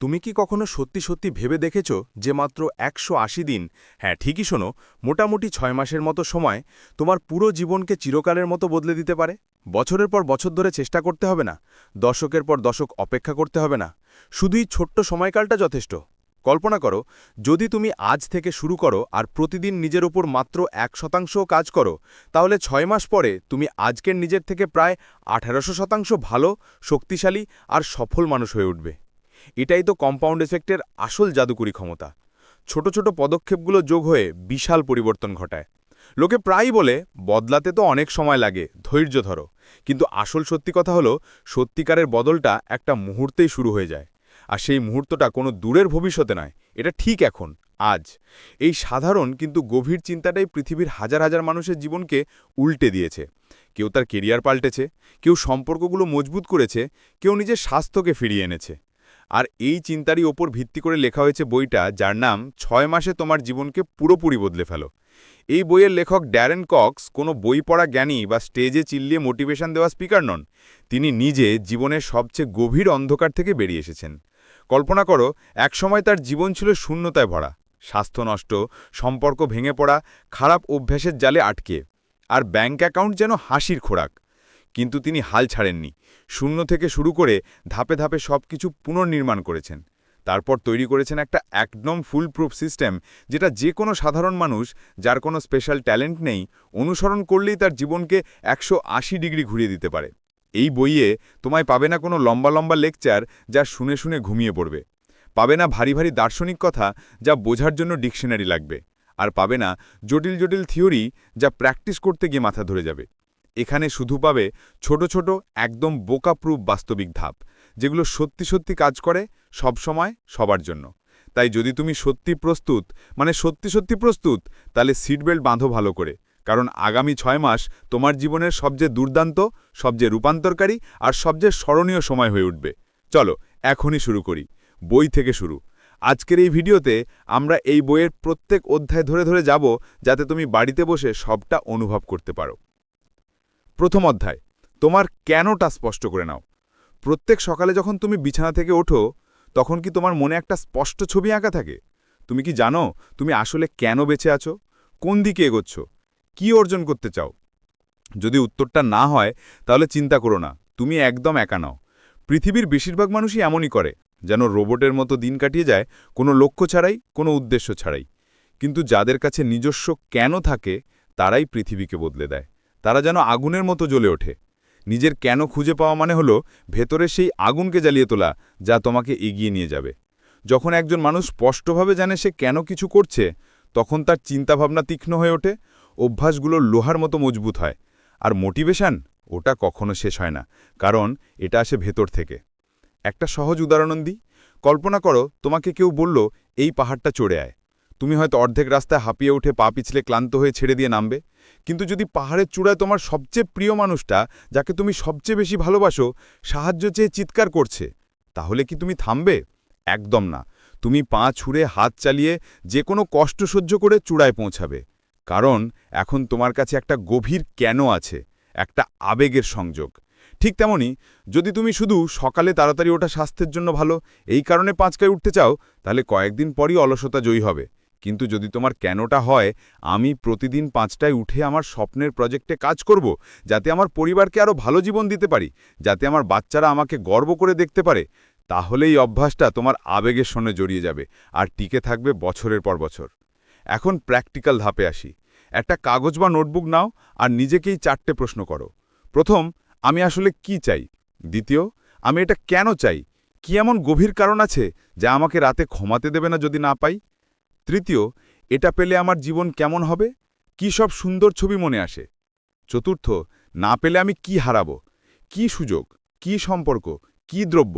তুমি কি কখনো সত্যি সত্যি ভেবে দেখেছ যে মাত্র একশো আশি দিন? হ্যাঁ ঠিকই শোনো, মোটামুটি ছয় মাসের মতো সময় তোমার পুরো জীবনকে চিরকালের মতো বদলে দিতে পারে। বছরের পর বছর ধরে চেষ্টা করতে হবে না, দশকের পর দশক অপেক্ষা করতে হবে না, শুধুই ছোট্ট সময়কালটা যথেষ্ট। কল্পনা করো, যদি তুমি আজ থেকে শুরু করো আর প্রতিদিন নিজের উপর মাত্র এক শতাংশও কাজ করো, তাহলে ছয় মাস পরে তুমি আজকের নিজের থেকে প্রায় আঠারোশো শতাংশ ভালো, শক্তিশালী আর সফল মানুষ হয়ে উঠবে। এটাই তো কম্পাউন্ড এফেক্টের আসল জাদুকরী ক্ষমতা। ছোট ছোট পদক্ষেপগুলো যোগ হয়ে বিশাল পরিবর্তন ঘটায়। লোকে প্রায়ই বলে, বদলাতে তো অনেক সময় লাগে, ধৈর্য ধরো। কিন্তু আসল সত্যি কথা হলো, সত্যিকারের বদলটা একটা মুহূর্তেই শুরু হয়ে যায়। আর সেই মুহূর্তটা কোনো দূরের ভবিষ্যতে নয়, এটা ঠিক এখন, আজ। এই সাধারণ কিন্তু গভীর চিন্তাটাই পৃথিবীর হাজার হাজার মানুষের জীবনকে উল্টে দিয়েছে। কেউ তার কেরিয়ার পাল্টেছে, কেউ সম্পর্কগুলো মজবুত করেছে, কেউ নিজের স্বাস্থ্যকে ফিরিয়ে এনেছে। আর এই চিন্তারই ওপর ভিত্তি করে লেখা হয়েছে বইটা, যার নাম ছয় মাসে তোমার জীবনকে পুরোপুরি বদলে ফেলো। এই বইয়ের লেখক ড্যারেন কক্স কোনো বই পড়া জ্ঞানী বা স্টেজে চিল্লিয়ে মোটিভেশন দেওয়া স্পিকার নন। তিনি নিজে জীবনের সবচেয়ে গভীর অন্ধকার থেকে বেরিয়ে এসেছেন। কল্পনা করো, একসময় তার জীবন ছিল শূন্যতায় ভরা। স্বাস্থ্য নষ্ট, সম্পর্ক ভেঙে পড়া, খারাপ অভ্যাসের জালে আটকে। আর ব্যাঙ্ক অ্যাকাউন্ট যেন হাসির খোরাক। কিন্তু তিনি হাল ছাড়েননি। শূন্য থেকে শুরু করে ধাপে ধাপে সব কিছু পুনর্নির্মাণ করেছেন। তারপর তৈরি করেছেন একটা একদম ফুল প্রুফ সিস্টেম যেটা যে কোনো সাধারণ মানুষ যার কোনো স্পেশাল ট্যালেন্ট নেই, অনুসরণ করলেই তার জীবনকে একশো আশি ডিগ্রি ঘুরিয়ে দিতে পারে। এই বইয়ে তোমায় পাবে না কোনো লম্বা লম্বা লেকচার যা শুনে শুনে ঘুমিয়ে পড়বে। পাবে না ভারী ভারী দার্শনিক কথা যা বোঝার জন্য ডিকশনারি লাগবে। আর পাবে না জটিল জটিল থিওরি যা প্র্যাকটিস করতে গিয়ে মাথা ধরে যাবে। এখানে শুধু পাবে ছোট ছোট, একদম বোকাপ্রুফ বাস্তবিক ধাপ, যেগুলো সত্যি সত্যি কাজ করে সব সময়, সবার জন্য। তাই যদি তুমি সত্যি প্রস্তুত মানে সত্যি সত্যি প্রস্তুত, তাহলে সিট বেল্ট বাঁধো ভালো করে। কারণ আগামী ছয় মাস তোমার জীবনের সবচেয়ে দুর্দান্ত, সবচেয়ে রূপান্তরকারী আর সবচেয়ে স্মরণীয় সময় হয়ে উঠবে। চলো, এখনই শুরু করি। বই থেকে শুরু। আজকের এই ভিডিওতে আমরা এই বইয়ের প্রত্যেক অধ্যায় ধরে ধরে যাব, যাতে তুমি বাড়িতে বসে সবটা অনুভব করতে পারো। প্রথম অধ্যায়, তোমার কেনটা স্পষ্ট করে নাও। প্রত্যেক সকালে যখন তুমি বিছানা থেকে ওঠো, তখন কি তোমার মনে একটা স্পষ্ট ছবি আঁকা থাকে? তুমি কি জানো তুমি আসলে কেন বেঁচে আছো? কোন দিকে এগোচ্ছ? কি অর্জন করতে চাও? যদি উত্তরটা না হয়, তাহলে চিন্তা করো না, তুমি একদম একা নাও। পৃথিবীর বেশিরভাগ মানুষই এমনই করে, যেন রোবটের মতো দিন কাটিয়ে যায়, কোনো লক্ষ্য ছাড়াই, কোনো উদ্দেশ্য ছাড়াই। কিন্তু যাদের কাছে নিজস্ব কেন থাকে, তারাই পৃথিবীকে বদলে দেয়। তারা যেন আগুনের মতো জ্বলে ওঠে। নিজের কেন খুঁজে পাওয়া মানে হলো, ভেতরে সেই আগুনকে জ্বালিয়ে তোলা, যা তোমাকে এগিয়ে নিয়ে যাবে। যখন একজন মানুষ স্পষ্টভাবে জানে সে কেন কিছু করছে, তখন তার চিন্তাভাবনা তীক্ষ্ণ হয়ে ওঠে, অভ্যাসগুলো লোহার মতো মজবুত হয়। আর মোটিভেশন? ওটা কখনো শেষ হয় না, কারণ এটা আসে ভেতর থেকে। একটা সহজ উদাহরণ দিই। কল্পনা করো, তোমাকে কেউ বলল, এই পাহাড়টা চড়ে আয়। তুমি হয়তো অর্ধেক রাস্তায় হাঁপিয়ে উঠে পা পিছলে ক্লান্ত হয়ে ছেড়ে দিয়ে নামবে। কিন্তু যদি পাহাড়ের চূড়ায় তোমার সবচেয়ে প্রিয় মানুষটা, যাকে তুমি সবচেয়ে বেশি ভালোবাসো, সাহায্য চেয়ে চিৎকার করছে, তাহলে কি তুমি থামবে? একদম না। তুমি পা ছুঁড়ে হাত চালিয়ে যে কোনো কষ্ট সহ্য করে চূড়ায় পৌঁছাবে। কারণ এখন তোমার কাছে একটা গভীর কেন আছে, একটা আবেগের সংযোগ। ঠিক তেমনি, যদি তুমি শুধু সকালে তাড়াতাড়ি ওঠা স্বাস্থ্যের জন্য ভালো, এই কারণে পাঁচকায় উঠতে চাও, তাহলে কয়েকদিন পরই অলসতা জয়ী হবে। কিন্তু যদি তোমার কেনটা হয়, আমি প্রতিদিন পাঁচটায় উঠে আমার স্বপ্নের প্রজেক্টে কাজ করব, যাতে আমার পরিবারকে আরও ভালো জীবন দিতে পারি, যাতে আমার বাচ্চারা আমাকে গর্ব করে দেখতে পারে তাহলে এই অভ্যাসটা তোমার আবেগের সঙ্গে জড়িয়ে যাবে আর টিকে থাকবে বছরের পর বছর। এখন প্র্যাকটিক্যাল ধাপে আসি। একটা কাগজ বা নোটবুক নাও আর নিজেকেই চারটে প্রশ্ন করো। প্রথম, আমি আসলে কি চাই? দ্বিতীয়, আমি এটা কেন চাই? কি এমন গভীর কারণ আছে যা আমাকে রাতে ক্ষমাতে দেবে না যদি না পাই? তৃতীয়, এটা পেলে আমার জীবন কেমন হবে? কি সব সুন্দর ছবি মনে আসে? চতুর্থ, না পেলে আমি কি হারাবো? কি সুযোগ? কি সম্পর্ক? কি দ্রব্য?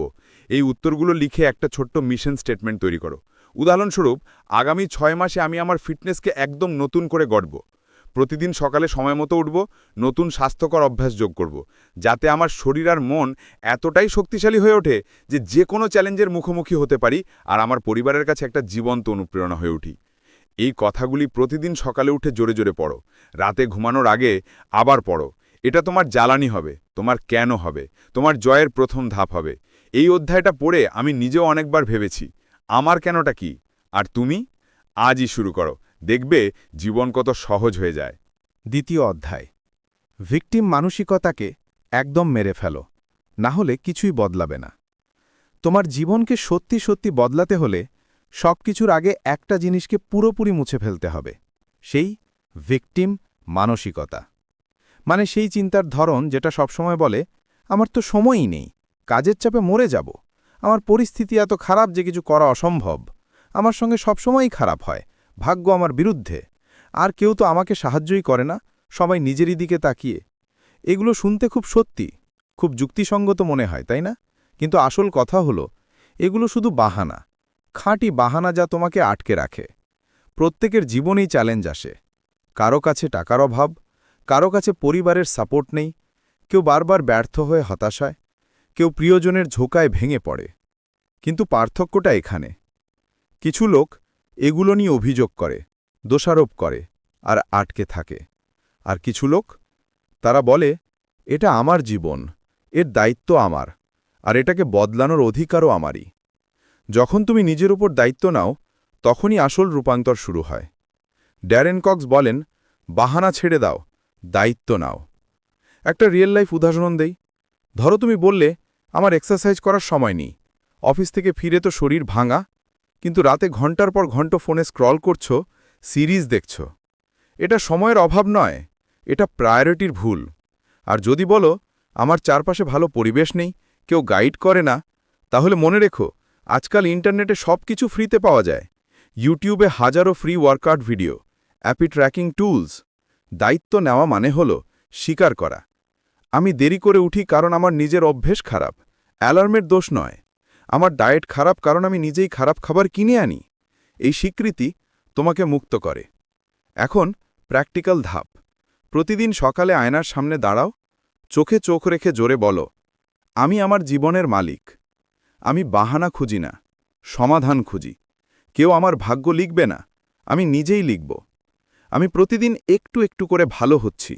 এই উত্তরগুলো লিখে একটা ছোট্ট মিশন স্টেটমেন্ট তৈরি করো। উদাহরণস্বরূপ, আগামী ছয় মাসে আমি আমার ফিটনেসকে একদম নতুন করে গড়ব। প্রতিদিন সকালে সময় মতো উঠব, নতুন স্বাস্থ্যকর অভ্যাস যোগ করব, যাতে আমার শরীর আর মন এতটাই শক্তিশালী হয়ে ওঠে যে যে কোনো চ্যালেঞ্জের মুখোমুখি হতে পারি আর আমার পরিবারের কাছে একটা জীবন্ত অনুপ্রেরণা হয়ে উঠি। এই কথাগুলি প্রতিদিন সকালে উঠে জোরে জোরে পড়ো, রাতে ঘুমানোর আগে আবার পড়ো। এটা তোমার জ্বালানি হবে, তোমার কেন হবে, তোমার জয়ের প্রথম ধাপ হবে। এই অধ্যায়টা পড়ে আমি নিজেও অনেকবার ভেবেছি, আমার কেনটা কি? আর তুমি? আজই শুরু করো। দেখবে জীবন কত সহজ হয়ে যায়। দ্বিতীয় অধ্যায়। ভিকটিম মানসিকতাকে একদম মেরে ফেলো, না হলে কিছুই বদলাবে না। তোমার জীবনকে সত্যি সত্যি বদলাতে হলে সব কিছুর আগে একটা জিনিসকে পুরোপুরি মুছে ফেলতে হবে, সেই ভিকটিম মানসিকতা। মানে সেই চিন্তার ধরন যেটা সবসময় বলে, আমার তো সময়ই নেই, কাজের চাপে মরে যাব, আমার পরিস্থিতি এত খারাপ যে কিছু করা অসম্ভব, আমার সঙ্গে সবসময়ই খারাপ হয় ভাগ্য আমার বিরুদ্ধে। আর কেউ তো আমাকে সাহায্যই করে না, সবাই নিজেরই দিকে তাকিয়ে। এগুলো শুনতে খুব সত্যি, খুব যুক্তিসঙ্গত মনে হয়, তাই না? কিন্তু আসল কথা হলো, এগুলো শুধু বাহানা, খাঁটি বাহানা যা তোমাকে আটকে রাখে। প্রত্যেকের জীবনেই চ্যালেঞ্জ আসে। কারও কাছে টাকার অভাব, কারও কাছে পরিবারের সাপোর্ট নেই, কেউ বারবার ব্যর্থ হয়ে হতাশায় কেউ প্রিয়জনের ঝোকায় ভেঙে পড়ে। কিন্তু পার্থক্যটা এখানে। কিছু লোক এগুলো নিয়ে অভিযোগ করে, দোষারোপ করে আর আটকে থাকে। আর কিছু লোক, তারা বলে, এটা আমার জীবন, এর দায়িত্ব আমার, আর এটাকে বদলানোর অধিকারও আমারই। যখন তুমি নিজের উপর দায়িত্ব নাও, তখনই আসল রূপান্তর শুরু হয়। ড্যারেন কক্স বলেন, বাহানা ছেড়ে দাও, দায়িত্ব নাও। একটা রিয়েল লাইফ উদাহরণ দেই। ধরো তুমি বললে, আমার এক্সারসাইজ করার সময় নেই, অফিস থেকে ফিরে তো শরীর ভাঙা কিন্তু রাতে ঘণ্টার পর ঘণ্টা ফোনে স্ক্রল করছ, সিরিজ দেখছ। এটা সময়ের অভাব নয়, এটা প্রায়োরিটির ভুল। আর যদি বলো, আমার চারপাশে ভালো পরিবেশ নেই, কেউ গাইড করে না, তাহলে মনে রেখো, আজকাল ইন্টারনেটে সব কিছু ফ্রিতে পাওয়া যায়। ইউটিউবে হাজারো free workout video, app tracking tools. দায়িত্ব নেওয়া মানে হল স্বীকার করা। আমি দেরি করে উঠি কারণ আমার নিজের অভ্যেস খারাপ, অ্যালার্মের দোষ নয়। আমার ডায়েট খারাপ কারণ আমি নিজেই খারাপ খাবার কিনে আনি। এই স্বীকৃতি তোমাকে মুক্ত করে। এখন প্র্যাকটিক্যাল ধাপ। প্রতিদিন সকালে আয়নার সামনে দাঁড়াও, চোখে চোখ রেখে জোরে বলো, আমি আমার জীবনের মালিক। আমি বাহানা খুঁজি না, সমাধান খুঁজি। কেউ আমার ভাগ্য লিখবে না, আমি নিজেই লিখব। আমি প্রতিদিন একটু একটু করে ভালো হচ্ছি,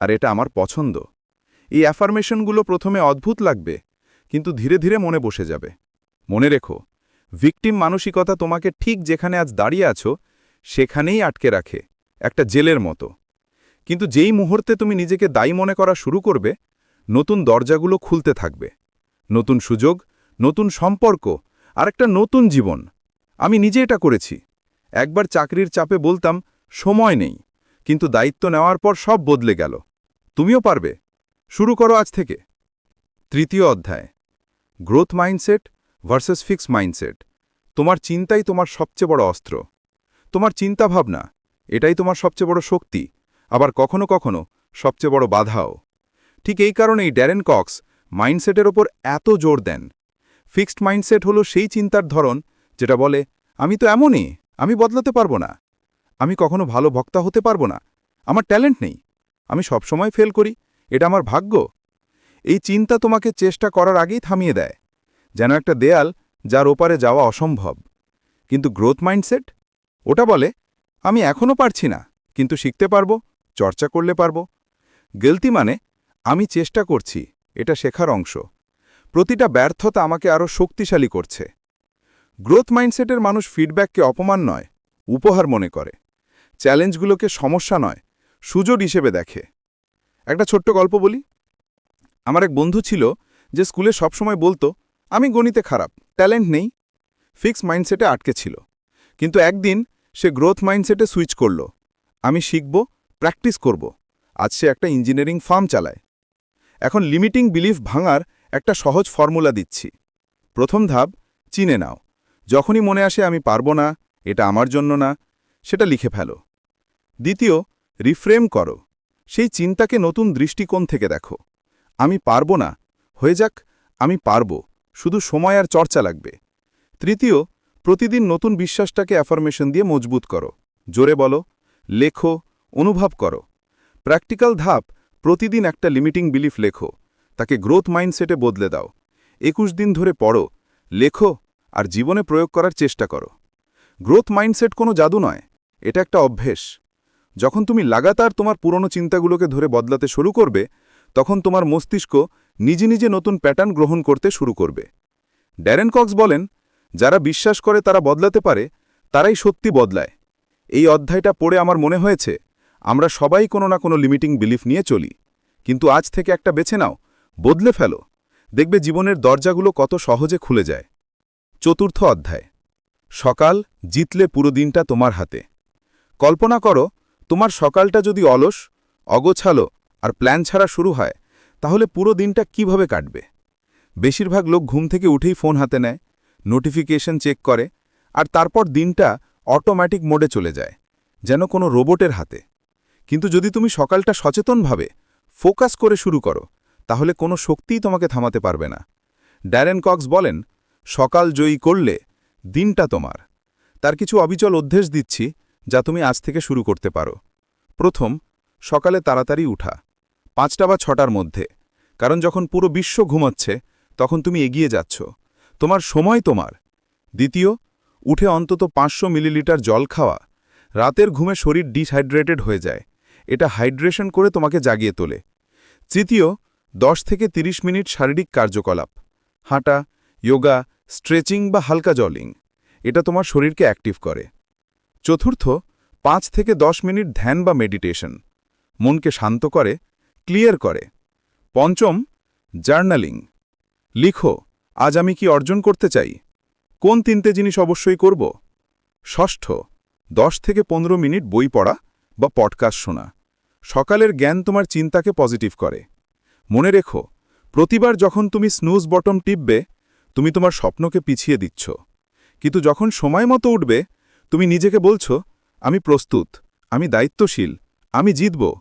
আর এটা আমার পছন্দ। এই অ্যাফার্মেশনগুলো প্রথমে অদ্ভুত লাগবে কিন্তু ধীরে ধীরে মনে বসে যাবে। মনে রেখো ভিকটিম মানসিকতা তোমাকে ঠিক যেখানে আজ দাঁড়িয়ে আছো, সেখানেই আটকে রাখে, একটা জেলের মতো। কিন্তু যেই মুহূর্তে তুমি নিজেকে দায়ী মনে করা শুরু করবে, নতুন দরজাগুলো খুলতে থাকবে। নতুন সুযোগ, নতুন সম্পর্ক আর একটা নতুন জীবন। আমি নিজে এটা করেছি। একবার চাকরির চাপে বলতাম, সময় নেই। কিন্তু দায়িত্ব নেওয়ার পর সব বদলে গেল। তুমিও পারবে। শুরু করো আজ থেকে। তৃতীয় অধ্যায়। Growth mindset versus fix mindset. তোমার চিন্তাই তোমার সবচেয়ে বড় অস্ত্র। তোমার চিন্তাভাবনা, এটাই তোমার সবচেয়ে বড় শক্তি, আবার কখনো কখনো সবচেয়ে বড় বাধাও। ঠিক এই কারণেই ড্যারেন কক্স মাইন্ডসেটের ওপর এত জোর দেন। ফিক্সড মাইন্ডসেট হলো সেই চিন্তার ধরন যেটা বলে, আমি তো এমনই, আমি বদলাতে পারব না। আমি কখনো ভালো বক্তা হতে পারব না। আমার ট্যালেন্ট নেই। আমি সবসময় ফেল করি। এটা আমার ভাগ্য। এই চিন্তা তোমাকে চেষ্টা করার আগেই থামিয়ে দেয়। যেন একটা দেয়াল যার ওপারে যাওয়া অসম্ভব। কিন্তু গ্রোথ মাইন্ডসেট? ওটা বলে, আমি এখনও পারছি না, কিন্তু শিখতে পারব, চর্চা করলে পারব। গেলতি মানে আমি চেষ্টা করছি, এটা শেখার অংশ। প্রতিটা ব্যর্থতা আমাকে আরও শক্তিশালী করছে। গ্রোথ মাইন্ডসেটের মানুষ ফিডব্যাককে অপমান নয়, উপহার মনে করে। চ্যালেঞ্জগুলোকে সমস্যা নয়, সুযোগ হিসেবে দেখে। একটা ছোট্ট গল্প বলি আমার এক বন্ধু ছিল যে স্কুলে সবসময় বলতো, আমি গণিতে খারাপ, ট্যালেন্ট নেই। ফিক্স মাইন্ডসেটে আটকে ছিল। কিন্তু একদিন সে গ্রোথ মাইন্ডসেটে সুইচ করল। আমি শিখব, প্র্যাকটিস করব। আজ সে একটা ইঞ্জিনিয়ারিং ফার্ম চালায়। এখন লিমিটিং বিলিফ ভাঙার একটা সহজ ফর্মুলা দিচ্ছি। প্রথম ধাপ, চিনে নাও। যখনই মনে আসে আমি পারব না, এটা আমার জন্য না, সেটা লিখে ফেলো। দ্বিতীয়, রিফ্রেম করো। সেই চিন্তাকে নতুন দৃষ্টিকোণ থেকে দেখো। আমি পারব না। হয়ে যাক, আমি পারব। শুধু সময় আর চর্চা লাগবে। তৃতীয়, প্রতিদিন নতুন বিশ্বাসটাকে অ্যাফরমেশন দিয়ে মজবুত করো। জোরে বলো, লেখো, অনুভব করো। প্র্যাকটিক্যাল ধাপ, প্রতিদিন একটা লিমিটিং বিলিফ লেখো। তাকে গ্রোথ মাইন্ডসেটে বদলে দাও। একুশ দিন ধরে পড়ো, লেখো আর জীবনে প্রয়োগ করার চেষ্টা করো। গ্রোথ মাইন্ডসেট কোনো জাদু নয়, এটা একটা অভ্যেস। যখন তুমি লাগাতার তোমার পুরনো চিন্তাগুলোকে ধরে বদলাতে শুরু করবে তখন তোমার মস্তিষ্ক নিজে নিজে নতুন প্যাটার্ন গ্রহণ করতে শুরু করবে। ড্যারেন কক্স বলেন, যারা বিশ্বাস করে তারা বদলাতে পারে, তারাই সত্যি বদলায়। এই অধ্যায়টা পড়ে আমার মনে হয়েছে, আমরা সবাই কোনো না কোনো লিমিটিং বিলিফ নিয়ে চলি। কিন্তু আজ থেকে একটা বেছে নাও, বদলে ফেলো। দেখবে জীবনের দরজাগুলো কত সহজে খুলে যায়। চতুর্থ অধ্যায়, সকাল জিতলে পুরো দিনটা তোমার হাতে। কল্পনা করো, তোমার সকালটা যদি অলস, অগোছালো আর প্ল্যান ছাড়া শুরু হয়, তাহলে পুরো দিনটা কীভাবে কাটবে? বেশিরভাগ লোক ঘুম থেকে উঠেই ফোন হাতে নেয়, নোটিফিকেশন চেক করে, আর তারপর দিনটা অটোম্যাটিক মোডে চলে যায়, যেন কোনো রোবটের হাতে। কিন্তু যদি তুমি সকালটা সচেতনভাবে ফোকাস করে শুরু করো, তাহলে কোনো শক্তিই তোমাকে থামাতে পারবে না। ড্যারেন কক্স বলেন, সকাল জয়ী করলে দিনটা তোমার। তার কিছু অবিচল অভ্যেস দিচ্ছি, যা তুমি আজ থেকে শুরু করতে পারো। প্রথম, সকালে তাড়াতাড়ি উঠা। পাঁচটা বা ছটার মধ্যে। কারণ যখন পুরো বিশ্ব ঘুমাচ্ছে, তখন তুমি এগিয়ে যাচ্ছ। তোমার সময় তোমার। দ্বিতীয়, উঠে অন্তত পাঁচশো মিলিলিটার জল খাওয়া। রাতের ঘুমে শরীর ডিসহাইড্রেটেড হয়ে যায়। এটা হাইড্রেশন করে তোমাকে জাগিয়ে তোলে। তৃতীয়, দশ থেকে ৩০ মিনিট শারীরিক কার্যকলাপ। হাঁটা, যোগা, স্ট্রেচিং বা হালকা জলিং এটা তোমার শরীরকে অ্যাক্টিভ করে। চতুর্থ, পাঁচ থেকে দশ মিনিট ধ্যান বা মেডিটেশন। মনকে শান্ত করে ক্লিয়ার করে। পঞ্চম, জার্নালিং। লিখো, আজ আমি কি অর্জন করতে চাই? কোন তিনটে জিনিস অবশ্যই করব? ষষ্ঠ, দশ থেকে পনেরো মিনিট বই পড়া বা পডকাস্ট শোনা। সকালের জ্ঞান তোমার চিন্তাকে পজিটিভ করে। মনে রেখো, প্রতিবার যখন তুমি স্নুজ বটম টিপবে, তুমি তোমার স্বপ্নকে পিছিয়ে দিচ্ছ। কিন্তু যখন সময় মতো উঠবে, তুমি নিজেকে বলছো, আমি প্রস্তুত, আমি দায়িত্বশীল, আমি জিতব।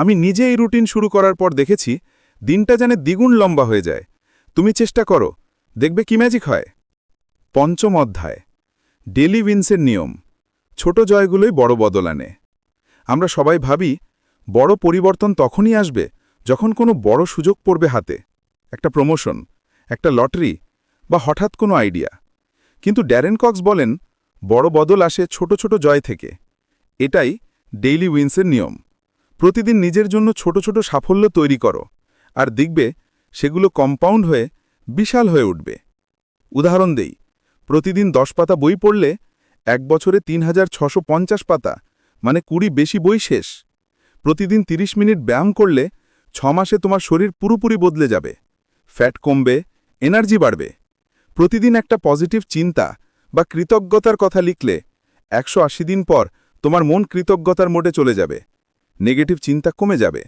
আমি নিজে এই রুটিন শুরু করার পর দেখেছি, দিনটা যেন দ্বিগুণ লম্বা হয়ে যায়। তুমি চেষ্টা করো, দেখবে কি ম্যাজিক হয়। পঞ্চম অধ্যায়, ডেলি উইন্সের নিয়ম, ছোট জয়গুলোই বড় বদল আনে। আমরা সবাই ভাবি, বড় পরিবর্তন তখনই আসবে যখন কোনো বড় সুযোগ পড়বে হাতে। একটা প্রমোশন একটা লটারি বা হঠাৎ কোনো আইডিয়া কিন্তু ড্যারেন কক্স বলেন, বড় বদল আসে ছোট ছোট জয় থেকে। এটাই ডেইলি উইন্সের নিয়ম। প্রতিদিন নিজের জন্য ছোট ছোট সাফল্য তৈরি করো, আর দেখবে সেগুলো কম্পাউন্ড হয়ে বিশাল হয়ে উঠবে। উদাহরণ দেই, প্রতিদিন দশ পাতা বই পড়লে এক বছরে তিন পাতা মানে কুড়ি বেশি বই শেষ। প্রতিদিন ৩০ মিনিট ব্যায়াম করলে ছ মাসে তোমার শরীর পুরোপুরি বদলে যাবে ফ্যাট কমবে এনার্জি বাড়বে। প্রতিদিন একটা পজিটিভ চিন্তা বা কৃতজ্ঞতার কথা লিখলে একশো আশি দিন পর তোমার মন কৃতজ্ঞতার মোটে চলে যাবে। নেগেটিভ চিন্তা কমে যাবে।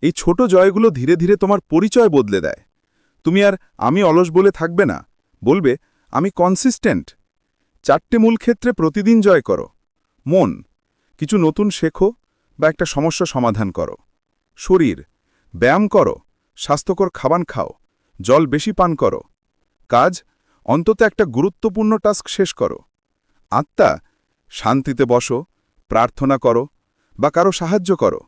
এই ছোট জয়গুলো ধীরে ধীরে তোমার পরিচয় বদলে দেয়। তুমি আর আমি অলস বলে থাকবে না। বলবে, আমি কনসিস্টেন্ট চারটে মূল ক্ষেত্রে প্রতিদিন জয় করো। মন, কিছু নতুন শেখো বা একটা সমস্যা সমাধান করো। শরীর, ব্যায়াম করো। স্বাস্থ্যকর খাবার খাও। জল বেশি পান করো। কাজ, অন্তত একটা গুরুত্বপূর্ণ টাস্ক শেষ করো। আত্মা, শান্তিতে বসো। প্রার্থনা করো। বা কারও সাহায্য করো।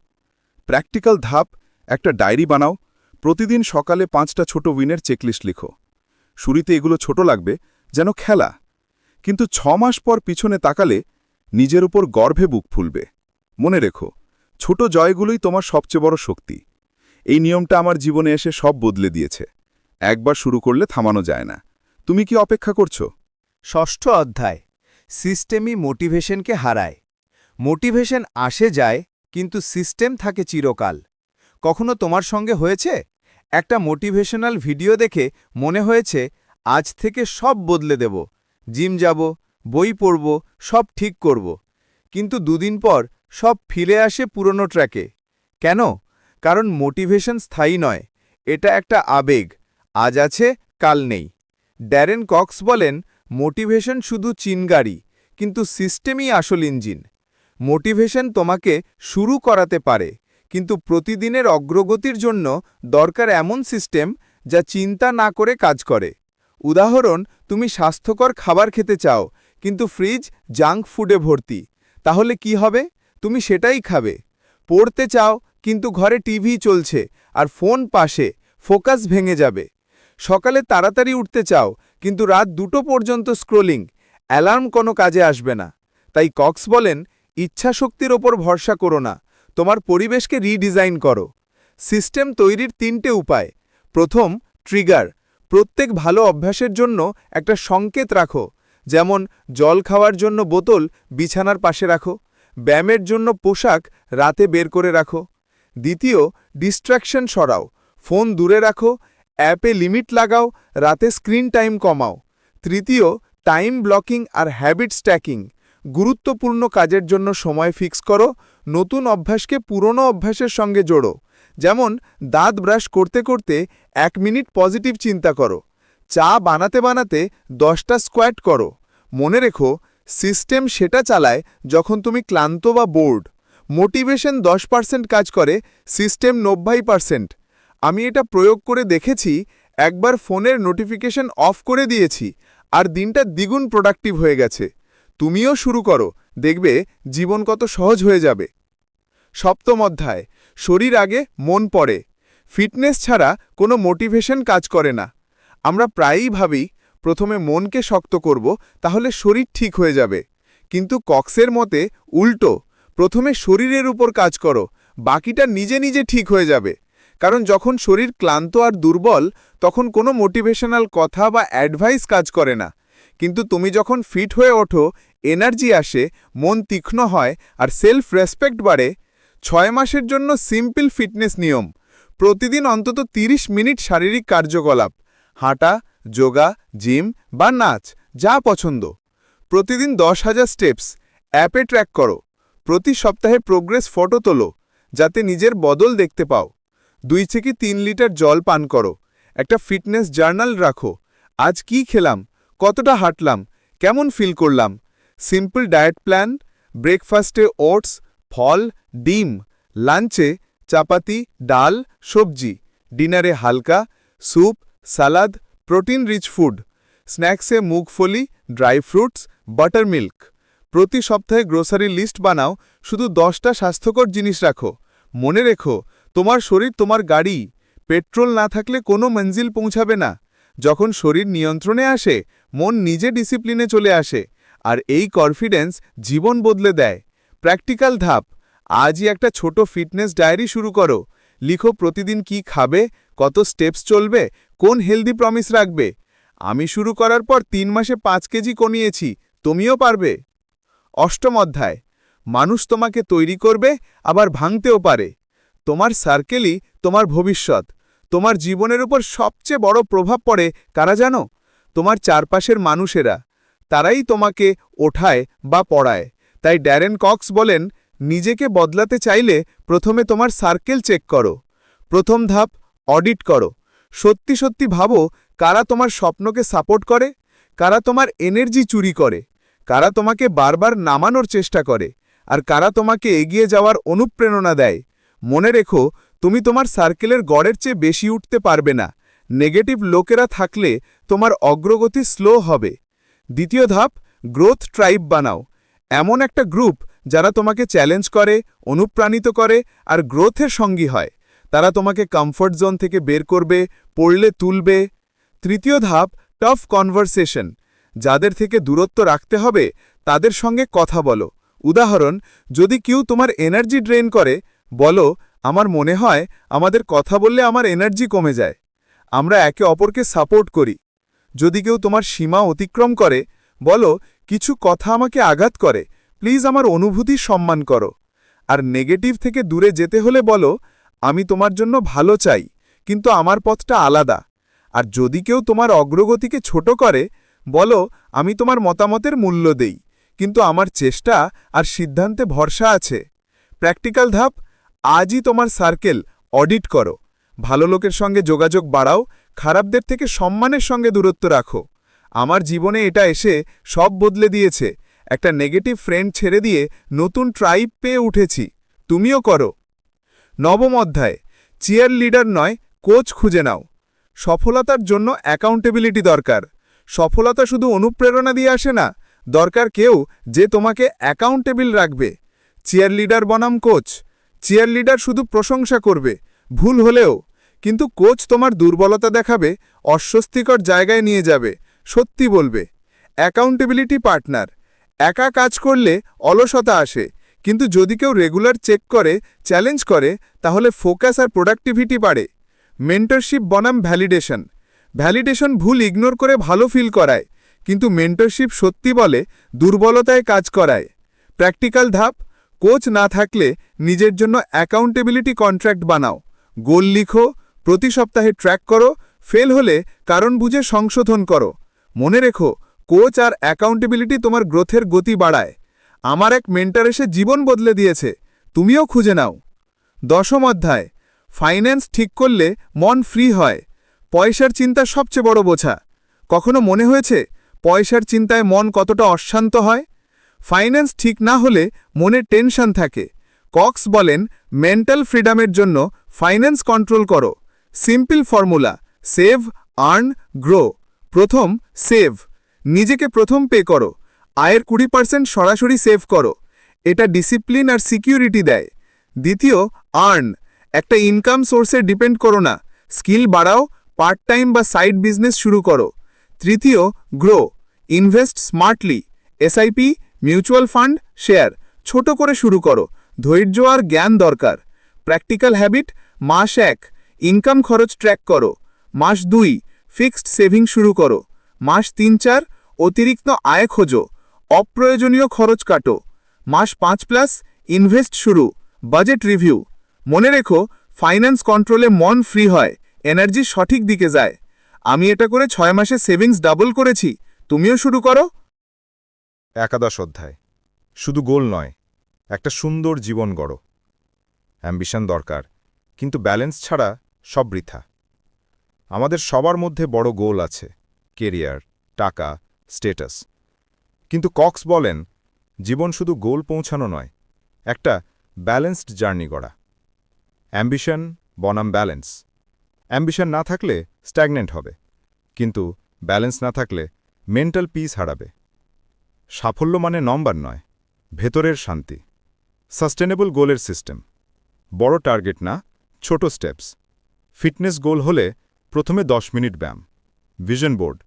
প্র্যাকটিক্যাল ধাপ, একটা ডায়েরি বানাও। প্রতিদিন সকালে পাঁচটা ছোট উইনের চেকলিস্ট লিখো। শুরুতে এগুলো ছোট লাগবে, যেন খেলা। কিন্তু ছ মাস পর পিছনে তাকালে নিজের উপর গর্ভে বুক ফুলবে। মনে রেখো, ছোট জয়গুলোই তোমার সবচেয়ে বড় শক্তি। এই নিয়মটা আমার জীবনে এসে সব বদলে দিয়েছে। একবার শুরু করলে থামানো যায় না। তুমি কি অপেক্ষা করছ? ষষ্ঠ অধ্যায় সিস্টেমই মোটিভেশনকে হারায়। মোটিভেশন আসে যায়, কিন্তু সিস্টেম থাকে চিরকাল। কখনো তোমার সঙ্গে হয়েছে? একটা মোটিভেশনাল ভিডিও দেখে মনে হয়েছে, আজ থেকে সব বদলে দেব। জিম যাব, বই পড়ব, সব ঠিক করব। কিন্তু দুদিন পর সব ফিরে আসে পুরনো ট্র্যাকে। কেন? কারণ মোটিভেশন স্থায়ী নয়। এটা একটা আবেগ। আজ আছে, কাল নেই। ড্যারেন কক্স বলেন, মোটিভেশন শুধু চিনগাড়ি কিন্তু সিস্টেমই আসল ইঞ্জিন। মোটিভেশন তোমাকে শুরু করাতে পারে, কিন্তু প্রতিদিনের অগ্রগতির জন্য দরকার এমন সিস্টেম যা চিন্তা না করে কাজ করে। উদাহরণ, তুমি স্বাস্থ্যকর খাবার খেতে চাও, কিন্তু ফ্রিজ জাঙ্ক ফুডে ভর্তি। তাহলে কি হবে? তুমি সেটাই খাবে। পড়তে চাও, কিন্তু ঘরে টিভি চলছে আর ফোন পাশে, ফোকাস ভেঙে যাবে। সকালে তাড়াতাড়ি উঠতে চাও, কিন্তু রাত দুটো পর্যন্ত স্ক্রোলিং, অ্যালার্ম কোনো কাজে আসবে না। তাই কক্স বলেন ইচ্ছাশক্তির ওপর ভরসা করো না, তোমার পরিবেশকে রিডিজাইন করো। সিস্টেম তৈরির তিনটে উপায়। প্রথম, ট্রিগার। প্রত্যেক ভালো অভ্যাসের জন্য একটা সংকেত রাখো, যেমন জল খাওয়ার জন্য বোতল বিছানার পাশে রাখো, ব্যায়ামের জন্য পোশাক রাতে বের করে রাখো। দ্বিতীয় ডিস্ট্র্যাকশন সরাও, ফোন দূরে রাখো, অ্যাপে লিমিট লাগাও, রাতে স্ক্রিন টাইম কমাও। তৃতীয়, টাইম ব্লকিং আর হ্যাবিট স্ট্যাকিং। গুরুত্বপূর্ণ কাজের জন্য সময় ফিক্স করো, নতুন অভ্যাসকে পুরনো অভ্যাসের সঙ্গে জোড়ো। যেমন, দাঁত ব্রাশ করতে করতে এক মিনিট পজিটিভ চিন্তা করো। চা বানাতে বানাতে দশটা স্কোয়াট করো। মনে রেখো, সিস্টেম সেটা চালায় যখন তুমি ক্লান্ত বা বোর্ড। মোটিভেশন দশ পার্সেন্ট কাজ করে, সিস্টেম নব্বই পার্সেন্ট। আমি এটা প্রয়োগ করে দেখেছি, একবার ফোনের নোটিফিকেশন অফ করে দিয়েছি, আর দিনটা দ্বিগুণ প্রোডাক্টিভ হয়ে গেছে। তুমিও শুরু করো, দেখবে জীবন কত সহজ হয়ে যাবে। সপ্তম অধ্যায়, শরীর আগে মন পড়ে। ফিটনেস ছাড়া কোনো মোটিভেশন কাজ করে না। আমরা প্রায়ই ভাবি, প্রথমে মনকে শক্ত করব, তাহলে শরীর ঠিক হয়ে যাবে। কিন্তু কক্সের মতে, উল্টো, প্রথমে শরীরের উপর কাজ করো, বাকিটা নিজে নিজে ঠিক হয়ে যাবে। কারণ যখন শরীর ক্লান্ত আর দুর্বল, তখন কোনো মোটিভেশনাল কথা বা অ্যাডভাইস কাজ করে না। কিন্তু তুমি যখন ফিট হয়ে ওঠো, এনার্জি আসে, মন তীক্ষ্ণ হয় আর সেলফ রেসপেক্ট বাড়ে। ছয় মাসের জন্য সিম্পল ফিটনেস নিয়ম। প্রতিদিন অন্তত ৩০ মিনিট শারীরিক কার্যকলাপ। হাঁটা, যোগা জিম বা নাচ, যা পছন্দ। প্রতিদিন দশ হাজার স্টেপস অ্যাপে ট্র্যাক করো। প্রতি সপ্তাহে প্রোগ্রেস ফটো তোলো, যাতে নিজের বদল দেখতে পাও। দুই থেকে তিন লিটার জল পান করো। একটা ফিটনেস জার্নাল রাখো। আজ কি খেলাম? কতটা হাঁটলাম, কেমন ফিল করলাম সিম্পল ডায়েট প্ল্যান ব্রেকফাস্টে ওটস ফল, ডিম লাঞ্চে চাপাতি, ডাল, সবজি ডিনারে হালকা soup salad protein rich food স্ন্যাক্সে মুগফলি ড্রাই ফ্রুটস বাটার মিল্ক প্রতি সপ্তাহে গ্রোসারি লিস্ট বানাও, শুধু দশটা স্বাস্থ্যকর জিনিস রাখো। মনে রেখো, তোমার শরীর তোমার গাড়ি। পেট্রোল না থাকলে কোনো মঞ্জিল পৌঁছাবে না। যখন শরীর নিয়ন্ত্রণে আসে মন নিজে ডিসিপ্লিনে চলে আসে আর এই কনফিডেন্স জীবন বদলে দেয়। প্র্যাকটিক্যাল ধাপ, আজই একটা ছোট ফিটনেস ডায়েরি শুরু করো। লিখো প্রতিদিন কি খাবে, কত স্টেপস চলবে, কোন হেলদি প্রমিস রাখবে। আমি শুরু করার পর তিন মাসে পাঁচ কেজি কমিয়েছি, তুমিও পারবে। অষ্টম অধ্যায়, মানুষ তোমাকে তৈরি করবে, আবার ভাঙতেও পারে। তোমার সার্কেলই তোমার ভবিষ্যৎ। তোমার জীবনের উপর সবচেয়ে বড় প্রভাব পড়ে কারা জানো? তোমার চারপাশের মানুষেরা, তারাই তোমাকে ওঠায় বা পড়ায়। তাই ড্যারেন কক্স বলেন, নিজেকে বদলাতে চাইলে প্রথমে তোমার সার্কেল চেক করো। প্রথম ধাপ, অডিট করো। সত্যি সত্যি ভাবো, কারা তোমার স্বপ্নকে সাপোর্ট করে, কারা তোমার এনার্জি চুরি করে, কারা তোমাকে বারবার নামানোর চেষ্টা করে, আর কারা তোমাকে এগিয়ে যাওয়ার অনুপ্রেরণা দেয়। মনে রেখো, তুমি তোমার সার্কেলের গড়ের চেয়ে বেশি উঠতে পারবে না। নেগেটিভ লোকেরা থাকলে তোমার অগ্রগতি স্লো হবে। দ্বিতীয় ধাপ গ্রোথ ট্রাইব বানাও। এমন একটা গ্রুপ যারা তোমাকে চ্যালেঞ্জ করে, অনুপ্রাণিত করে আর গ্রোথের সঙ্গী হয়। তারা তোমাকে কমফর্ট জোন থেকে বের করবে, পড়লে তুলবে। তৃতীয় ধাপ টফ কনভারসেশন যাদের থেকে দূরত্ব রাখতে হবে, তাদের সঙ্গে কথা বলো। উদাহরণ, যদি কেউ তোমার এনার্জি ড্রেন করে, বলো, আমার মনে হয় আমাদের কথা বললে আমার এনার্জি কমে যায়। আমরা একে অপরকে সাপোর্ট করি। যদি কেউ তোমার সীমা অতিক্রম করে, বলো, কিছু কথা আমাকে আঘাত করে, প্লিজ আমার অনুভূতি সম্মান করো। আর নেগেটিভ থেকে দূরে যেতে হলে বলো, আমি তোমার জন্য ভালো চাই, কিন্তু আমার পথটা আলাদা। আর যদি কেউ তোমার অগ্রগতিকে ছোট করে, বলো, আমি তোমার মতামতের মূল্য দেই, কিন্তু আমার চেষ্টা আর সিদ্ধান্তে ভরসা আছে। প্র্যাকটিক্যাল ধাপ, আজই তোমার সার্কেল অডিট করো। ভালো লোকের সঙ্গে যোগাযোগ বাড়াও, খারাপদের থেকে সম্মানের সঙ্গে দূরত্ব রাখো। আমার জীবনে এটা এসে সব বদলে দিয়েছে। একটা নেগেটিভ ফ্রেন্ড ছেড়ে দিয়ে নতুন ট্রাইব পেয়ে উঠেছি। তুমিও করো। নবম অধ্যায়। চিয়ার লিডার নয় কোচ খুঁজে নাও। সফলতার জন্য অ্যাকাউন্টেবিলিটি দরকার। সফলতা শুধু অনুপ্রেরণা দিয়ে আসে না, দরকার কেউ যে তোমাকে অ্যাকাউন্টেবিল রাখবে। চিয়ার লিডার বনাম কোচ চিয়ার লিডার শুধু প্রশংসা করবে। ভুল হলেও, কিন্তু কোচ তোমার দুর্বলতা দেখাবে, অস্বস্তিকর জায়গায় নিয়ে যাবে, সত্যি বলবে। অ্যাকাউন্টেবিলিটি পার্টনার, একা কাজ করলে অলসতা আসে, কিন্তু যদি কেউ রেগুলার চেক করে, চ্যালেঞ্জ করে, তাহলে ফোকাস আর প্রোডাক্টিভিটি বাড়ে। মেন্টরশিপ বনাম ভ্যালিডেশন ভ্যালিডেশন ভুল ইগনোর করে ভালো ফিল করায়, কিন্তু মেন্টরশিপ সত্যি বলে দুর্বলতায় কাজ করায়। প্র্যাকটিক্যাল ধাপ, কোচ না থাকলে নিজের জন্য অ্যাকাউন্টেবিলিটি কন্ট্রাক্ট বানাও। গোল লিখো, প্রতি সপ্তাহে ট্র্যাক করো ফেল হলে কারণ বুঝে সংশোধন করো। মনে রেখো কোচ আর অ্যাকাউন্টেবিলিটি তোমার গ্রোথের গতি বাড়ায়। আমার এক মেন্টার এসে জীবন বদলে দিয়েছে, তুমিও খুঁজে নাও। দশম অধ্যায় ফাইন্যান্স ঠিক করলে মন ফ্রি হয়। পয়সার চিন্তা সবচেয়ে বড় বোঝা। কখনো মনে হয়েছে, পয়সার চিন্তায় মন কতটা অশান্ত হয়? ফাইন্যান্স ঠিক না হলে মনে টেনশন থাকে। কক্স বলেন মেন্টাল ফ্রিডমের জন্য ফাইন্যান্স কন্ট্রোল করো। Simple formula save earn grow প্রথম সেভ নিজেকে প্রথম পে করো। আয়ের কুড়ি পার্সেন্ট সরাসরি সেভ করো। এটা ডিসিপ্লিন আর সিকিউরিটি দেয়। দ্বিতীয় আর্ন একটা ইনকাম সোর্সে ডিপেন্ড করো না। স্কিল বাড়াও পার্ট টাইম বা সাইড বিজনেস শুরু করো। তৃতীয় grow invest smartly SIP mutual fund share ছোট করে শুরু করো। ধৈর্য আর জ্ঞান দরকার। প্র্যাকটিক্যাল হ্যাবিট মাস এক। ইনকাম খরচ ট্র্যাক করো। মাস দুই ফিক্সড সেভিং শুরু করো। মাস তিন চার, অতিরিক্ত আয় খোঁজো। অপ্রয়োজনীয় খরচ কাটো। মাস পাঁচ প্লাস ইনভেস্ট শুরু। বাজেট রিভিউ মনে রেখো ফাইন্যান্স কন্ট্রোলে মন ফ্রি হয়। এনার্জি সঠিক দিকে যায়। আমি এটা করে ছয় মাসে সেভিংস ডাবল করেছি। তুমিও শুরু করো। একাদশ অধ্যায়। শুধু গোল নয়। একটা সুন্দর জীবন গড়ো। অ্যাম্বিশন দরকার, কিন্তু ব্যালেন্স ছাড়া সব বৃথা। আমাদের সবার মধ্যে বড় গোল আছে, কেরিয়ার, টাকা, স্টেটাস। কিন্তু কক্স বলেন, জীবন শুধু গোল পৌঁছানো নয়, একটা ব্যালেন্সড জার্নি গড়া। অ্যাম্বিশন বনাম ব্যালেন্স। অ্যাম্বিশন না থাকলে স্ট্যাগনেন্ট হবে, কিন্তু ব্যালেন্স না থাকলে মেন্টাল পিস হারাবে। সাফল্য মানে নম্বর নয়, ভেতরের শান্তি। সাস্টেনেবল গোলের সিস্টেম। বড় টার্গেট না, ছোট স্টেপস। ফিটনেস গোল হলে প্রথমে দশ মিনিট ব্যায়াম। Vision board.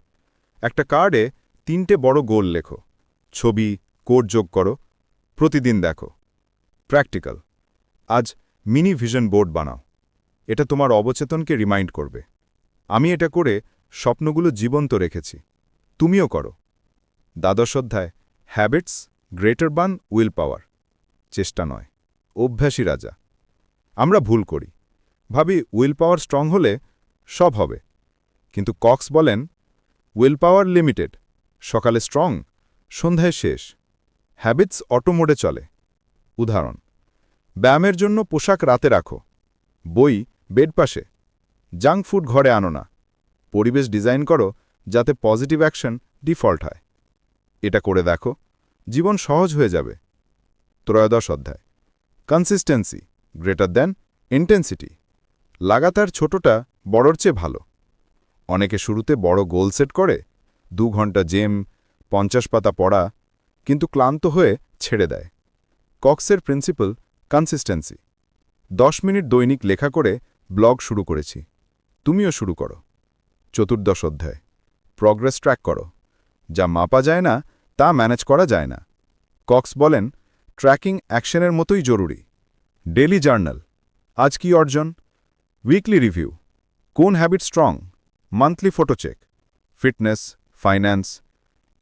একটা কার্ডে তিনটে বড় গোল লেখো। ছবি, কোড যোগ করো। প্রতিদিন দেখো। প্র্যাকটিক্যাল। আজ মিনি ভিশন বোর্ড বানাও। এটা তোমার অবচেতনকে রিমাইন্ড করবে। আমি এটা করে স্বপ্নগুলো জীবন্ত রেখেছি। তুমিও করো। দ্বাদশ অধ্যায়, habits, greater than willpower চেষ্টা নয়। অভ্যাসী রাজা। আমরা ভুল করি। ভাবি, উইল পাওয়ার স্ট্রং হলে সব হবে। কিন্তু কক্স বলেন, উইল পাওয়ার লিমিটেড, সকালে স্ট্রং, সন্ধ্যায় শেষ। হ্যাবিটস অটোমোডে চলে। উদাহরণ, ব্যায়ামের জন্য পোশাক রাতে রাখো। বই বেড পাশে। জাঙ্ক ফুড ঘরে আনো না। পরিবেশ ডিজাইন করো যাতে পজিটিভ অ্যাকশন ডিফল্ট হয়। এটা করে দেখো, জীবন সহজ হয়ে যাবে। ত্রয়োদশ অধ্যায়। কনসিস্টেন্সি গ্রেটার দ্যান ইন্টেন্সিটি লাগাতার ছোটটা বড়র চেয়ে ভালো। অনেকে শুরুতে বড় গোল সেট করে, দু ঘণ্টা জেম পঞ্চাশ পাতা পড়া, কিন্তু ক্লান্ত হয়ে ছেড়ে দেয়। কক্সের প্রিন্সিপাল কনসিস্টেন্সি দশ মিনিট দৈনিক লেখা করে ব্লগ শুরু করেছি। তুমিও শুরু করো। চতুর্দশ অধ্যায়। প্রগ্রেস ট্র্যাক করো। যা মাপা যায় না, তা ম্যানেজ করা যায় না। কক্স বলেন ট্র্যাকিং অ্যাকশনের মতোই জরুরি। Daily journal. আজ কি অর্জন? Weekly review. কোন habit strong? Monthly photo check. Fitness, finance.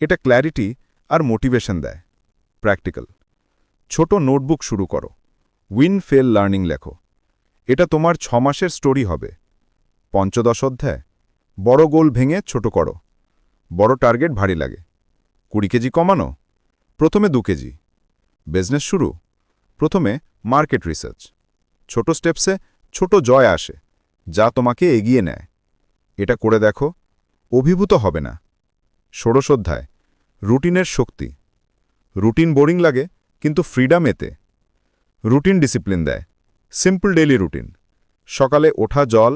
এটা ক্ল্যারিটি আর মোটিভেশন দেয়। প্র্যাকটিক্যাল। ছোট নোটবুক শুরু করো। উইন ফেল লার্নিং লেখো। এটা তোমার ছ মাসের স্টোরি হবে। পঞ্চদশ অধ্যায়। বড় গোল ভেঙে ছোট করো। বড় টার্গেট ভারী লাগে। কুড়ি কেজি কমানো? প্রথমে দু কেজি। বিজনেস শুরু। প্রথমে মার্কেট রিসার্চ ছোট স্টেপসে ছোট জয় আসে, যা তোমাকে এগিয়ে নেয়। এটা করে দেখো, অভিভূত হবে না। ষোড়শ অধ্যায়। রুটিনের শক্তি। রুটিন বোরিং লাগে, কিন্তু ফ্রিডম এতে। রুটিন ডিসিপ্লিন দেয়। সিম্পল ডেইলি রুটিন সকালে ওঠা জল,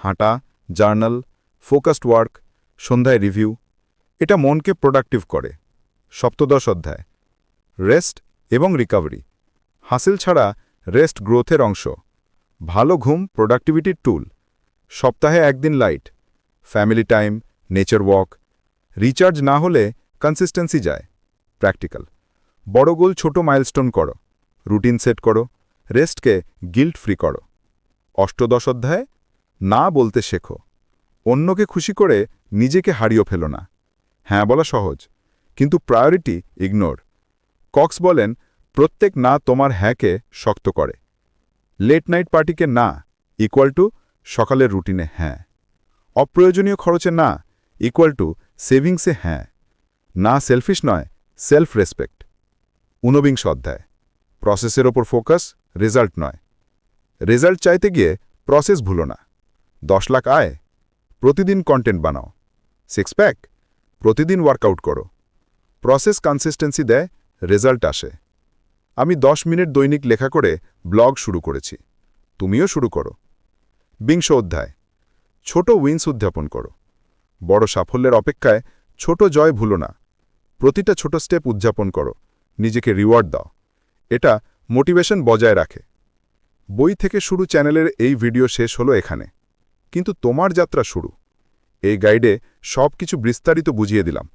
হাঁটা জার্নাল ফোকাসড ওয়ার্ক সন্ধ্যায় রিভিউ এটা মনকে প্রোডাক্টিভ করে। সপ্তদশ অধ্যায়। রেস্ট এবং রিকভারি হাসিল ছাড়া রেস্ট গ্রোথের অংশ। ভালো ঘুম প্রোডাক্টিভিটির টুল সপ্তাহে একদিন light family time nature walk recharge না হলে কনসিস্টেন্সি যায়। প্র্যাকটিক্যাল বড় গোল ছোট মাইলস্টোন করো। রুটিন সেট করো। রেস্টকে গিল্ট ফ্রি করো। অষ্টদশ অধ্যায়, না বলতে শেখো। অন্যকে খুশি করে নিজেকে হারিয়ে ফেলো না। হ্যাঁ বলা সহজ। কিন্তু প্রায়োরিটি ইগনোর কক্স বলেন, প্রত্যেক না তোমার হ্যাঁকে শক্ত করে। লেট নাইট পার্টিকে না ইকুয়াল টু সকালের রুটিনে হ্যাঁ। অপ্রয়োজনীয় খরচে না ইকুয়াল টু সেভিংসে হ্যাঁ। না সেলফিশ নয় সেলফ রেসপেক্ট ঊনবিংশ অধ্যায়। প্রসেসের ওপর ফোকাস, রেজাল্ট নয়। রেজাল্ট চাইতে গিয়ে প্রসেস ভুলো না। দশ লাখ আয়, প্রতিদিন কন্টেন্ট বানাও। সিক্স প্যাক, প্রতিদিন ওয়ার্কআউট করো। প্রসেস কনসিস্টেন্সি দেয় রেজাল্ট আসে। আমি দশ মিনিট দৈনিক লেখা করে ব্লগ শুরু করেছি। তুমিও শুরু করো। বিংশ অধ্যায়। ছোট উইন্স উদ্যাপন করো। বড় সাফল্যের অপেক্ষায় ছোট জয় ভুলো না। প্রতিটা ছোট স্টেপ উদযাপন করো। নিজেকে রিওয়ার্ড দাও। এটা মোটিভেশন বজায় রাখে। বই থেকে শুরু চ্যানেলের এই ভিডিও শেষ হলো এখানে। কিন্তু তোমার যাত্রা শুরু। এই গাইডে সব কিছু বিস্তারিত বুঝিয়ে দিলাম।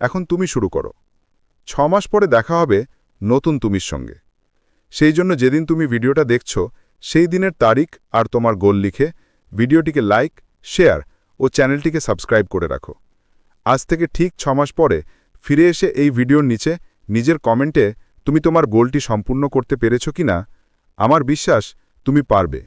এখন তুমি শুরু করো। ছ মাস পরে দেখা হবে নতুন তুমির সঙ্গে। সেই জন্য যেদিন তুমি ভিডিওটা দেখছ, সেই দিনের তারিখ আর তোমার গোল লিখে ভিডিওটিকে লাইক, শেয়ার ও চ্যানেলটিকে সাবস্ক্রাইব করে রাখো। আজ থেকে ঠিক ছ মাস পরে ফিরে এসে এই ভিডিওর নিচে নিজের কমেন্টে তুমি তোমার গোলটি সম্পূর্ণ করতে পেরেছ কিনা, আমার বিশ্বাস তুমি পারবে।